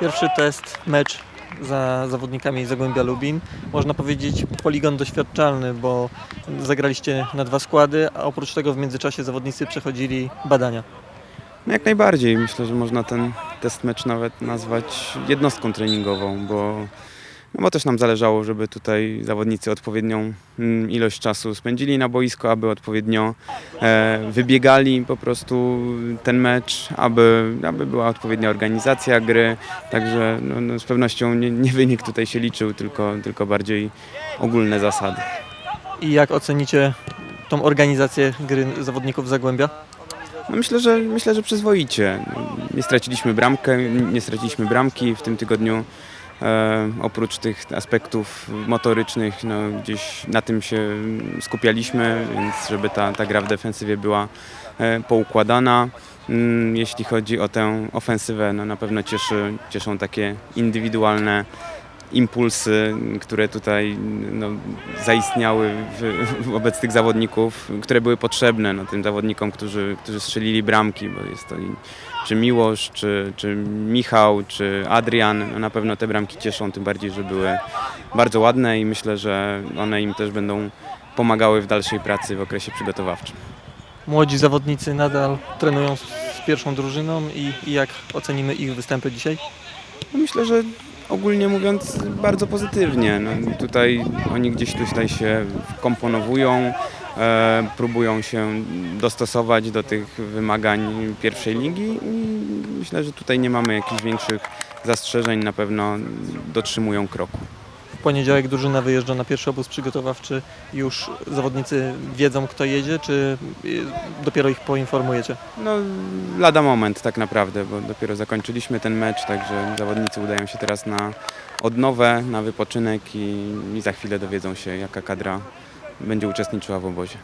Pierwszy test, mecz za zawodnikami Zagłębia Lubin. Można powiedzieć poligon doświadczalny, bo zagraliście na dwa składy, a oprócz tego w międzyczasie zawodnicy przechodzili badania. No jak najbardziej. Myślę, że można ten test mecz nawet nazwać jednostką treningową, bo, no bo też nam zależało, żeby tutaj zawodnicy odpowiednią mm, ilość czasu spędzili na boisko, aby odpowiednio e, wybiegali po prostu ten mecz, aby, aby była odpowiednia organizacja gry. Także no, no, z pewnością nie, nie wynik tutaj się liczył, tylko, tylko bardziej ogólne zasady. I jak ocenicie tą organizację gry zawodników Zagłębia? No myślę, że myślę, że przyzwoicie. Nie straciliśmy bramkę, nie straciliśmy bramki w tym tygodniu. E, oprócz tych aspektów motorycznych, no, gdzieś na tym się skupialiśmy, więc żeby ta, ta gra w defensywie była e, poukładana. Mm, Jeśli chodzi o tę ofensywę, no na pewno cieszy, cieszą takie indywidualne impulsy, które tutaj no, zaistniały w, wobec tych zawodników, które były potrzebne no, tym zawodnikom, którzy, którzy strzelili bramki, bo jest to czy Miłosz, czy, czy Michał, czy Adrian, no, na pewno te bramki cieszą, tym bardziej, że były bardzo ładne i myślę, że one im też będą pomagały w dalszej pracy w okresie przygotowawczym. Młodzi zawodnicy nadal trenują z z pierwszą drużyną i, i jak ocenimy ich występy dzisiaj? No myślę, że ogólnie mówiąc bardzo pozytywnie. No, tutaj oni gdzieś tutaj się wkomponowują, e, próbują się dostosować do tych wymagań pierwszej ligi i myślę, że tutaj nie mamy jakichś większych zastrzeżeń, na pewno dotrzymują kroku. Poniedziałek drużyna wyjeżdża na pierwszy obóz przygotowawczy. Już zawodnicy wiedzą, kto jedzie, czy y, dopiero ich poinformujecie? No lada moment tak naprawdę, bo dopiero zakończyliśmy ten mecz, także zawodnicy udają się teraz na odnowę, na wypoczynek i, i za chwilę dowiedzą się jaka kadra będzie uczestniczyła w obozie.